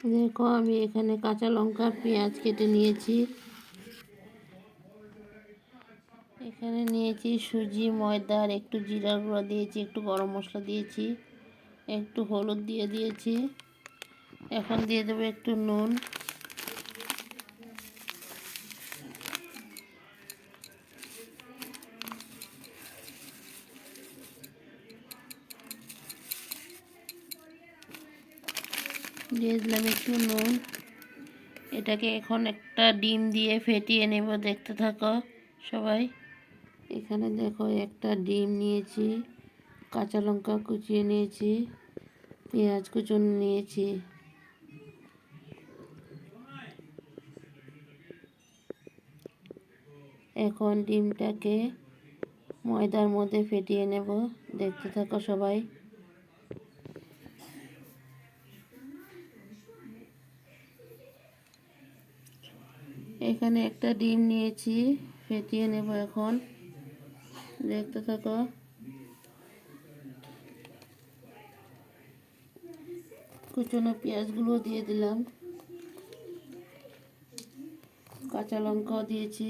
দেখো, আমি এখানে কাঁচা লঙ্কা, পেঁয়াজ কেটে নিয়েছি। এখানে নিয়েছি সুজি, ময়দা, আর একটু জিরা গুঁড়া দিয়েছি, একটু গরম মশলা দিয়েছি, একটু হলুদ দিয়ে দিয়েছি। এখন দিয়ে দেবো একটু নুন। দিয়ে দিলাম একটু নুন এটাকে এখন একটা ডিম দিয়ে ফেটিয়ে নেব, দেখতে থাকো সবাই। এখানে দেখো একটা ডিম নিয়েছি, কাঁচা লঙ্কা কুচিয়ে নিয়েছি, পেঁয়াজ কুচুন নিয়েছি। এখন ডিমটাকে ময়দার মধ্যে ফেটিয়ে নেব, দেখতে থাকো সবাই। এখানে একটা ডিম নিয়েছি, ফেটিয়ে নেব এখন। দেখতে থাকো। কুচনো পেঁয়াজগুলো দিয়ে দিলাম। কাঁচা লঙ্কাও দিয়েছি।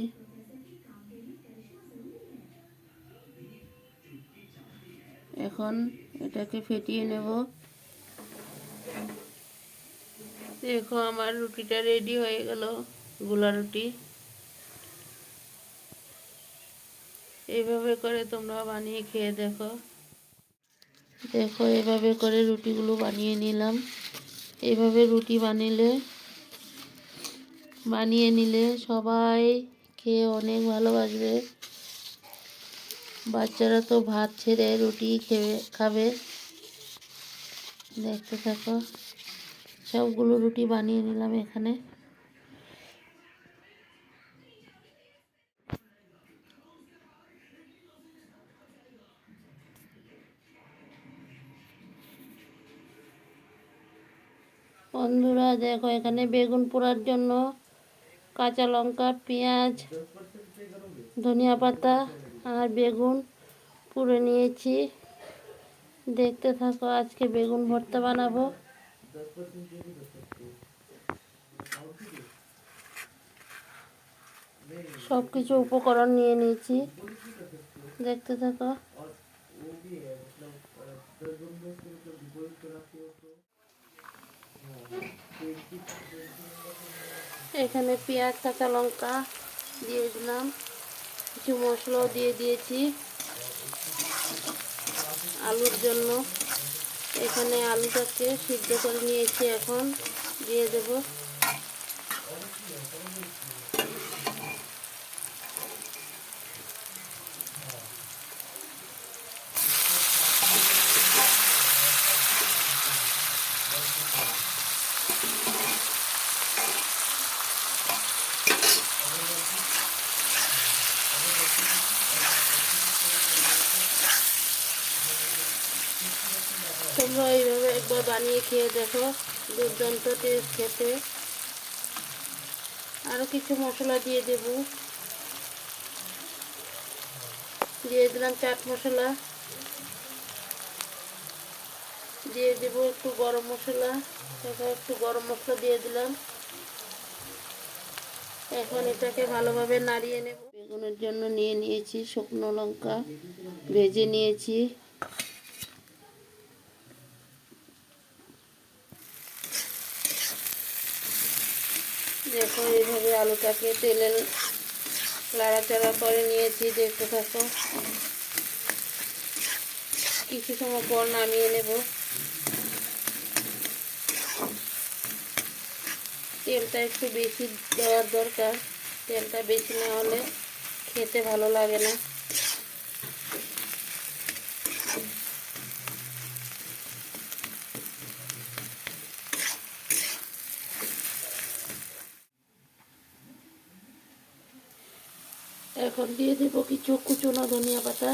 এখন এটাকে ফেটিয়ে নেব। দেখো, আমার রুটিটা রেডি হয়ে গেল। গোলা রুটি। এইভাবে করে তোমরা বানিয়ে খেয়ে দেখো। দেখো, এভাবে করে রুটিগুলো বানিয়ে নিলাম। এভাবে রুটি বানিলে, বানিয়ে নিলে সবাই খেয়ে অনেক ভালোবাসবে। বাচ্চারা তো ভাত ছেড়ে রুটি খেয়ে, খাবে। দেখতে থাকো, সবগুলো রুটি বানিয়ে নিলাম এখানে। বন্ধুরা, দেখো এখানে বেগুন পোড়ার জন্য কাঁচা লঙ্কা, পেঁয়াজ, ধনিয়া পাতা আর বেগুন পুড়ে নিয়েছি। দেখতে থাকো, আজকে বেগুন ভর্তা বানাবো। সব কিছু উপকরণ নিয়ে নিয়েছি। দেখতে থাকো। এখানে পেঁয়াজ, কাঁচা লঙ্কা দিয়ে দিলাম। কিছু মশলাও দিয়ে দিয়েছি আলুর জন্য। এখানে আলুটাকে সিদ্ধ করে নিয়েছি এখন, দিয়ে দেব। তোমরা এইভাবে একবার বানিয়ে খেয়ে দেখো, দুর্দান্ত টেস্ট খেতে। আরও কিছু মশলা দিয়ে দেব। দিয়ে দিলাম চাট মশলা। দিয়ে দেব একটু গরম মশলা। এখন একটু গরম মশলা দিয়ে দিলাম। এখন এটাকে ভালোভাবে নাড়িয়ে নেব। বেগুনের জন্য নিয়ে নিয়েছি শুকনো লঙ্কা, ভেজে নিয়েছি। দেখো এইভাবে আলুটাকে তেলে লাড়াচাড়া করে নিয়েছি, দেখতে থাকো কিছু সময় পর নামিয়ে নেব। তেলটা একটু বেশি দেওয়ার দরকার। তেলটা বেশি না হলে খেতে ভালো লাগে না। এখন দিয়ে দেব কিছু কুচনো ধনিয়া পাতা।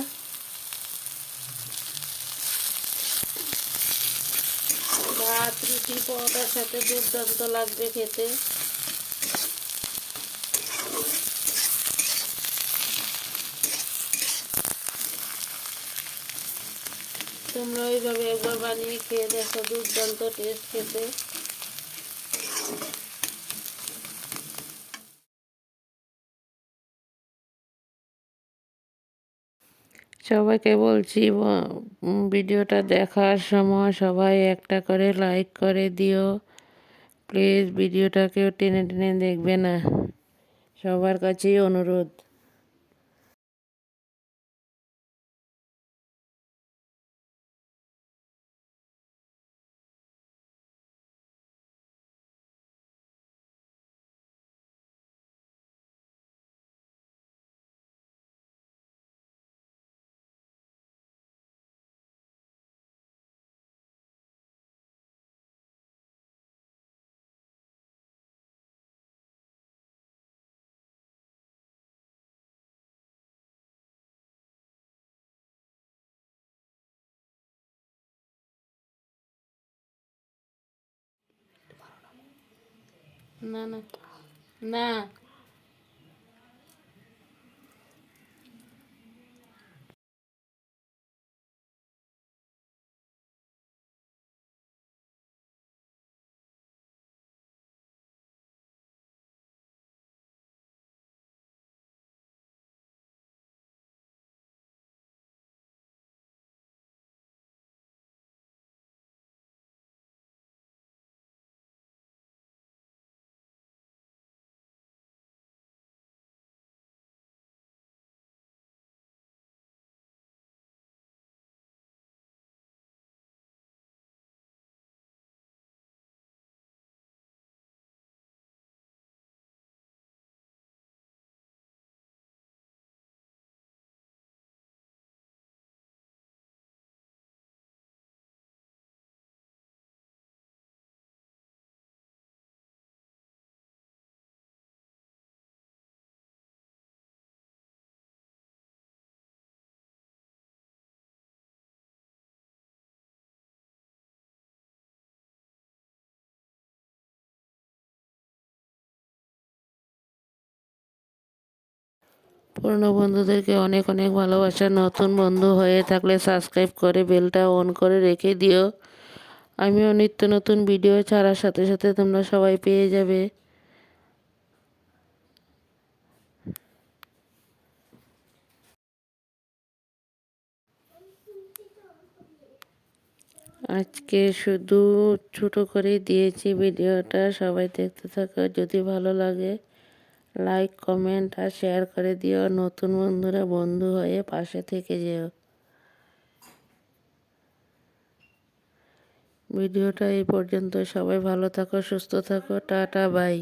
ভাত, রুটি, পরোটার সাথে দুর্দান্ত লাগবে খেতে। তোমরা ওইভাবে একবার বানিয়ে খেয়ে দেখো, দুর্দান্ত টেস্ট খেতে। সবাইকে বলছি ভিডিওটা দেখার সময় সবাই একটা করে লাইক করে দিও। প্লিজ ভিডিওটাকেও টেনে টেনে দেখবে না। সবার কাছেই অনুরোধ। না না না পুরনো বন্ধুদেরকে অনেক অনেক ভালোবাসা। নতুন বন্ধু হয়ে থাকলে সাবস্ক্রাইব করে বেলটা অন করে রেখে দিও। আমিও নিত্য নতুন ভিডিও ছাড়ার সাথে সাথে তোমরা সবাই পেয়ে যাবে। আজকে শুধু ছোটো করে দিয়েছি ভিডিওটা। সবাই দেখতে থাকো, যদি ভালো লাগে। লাইক কমেন্ট আর শেয়ার করে দিও। নতুন বন্ধুরা বন্ধু হয়ে পাশে থেকে যেও। ভিডিওটা এই পর্যন্ত। সবাই ভালো থাকো, সুস্থ থাকো। Tata bye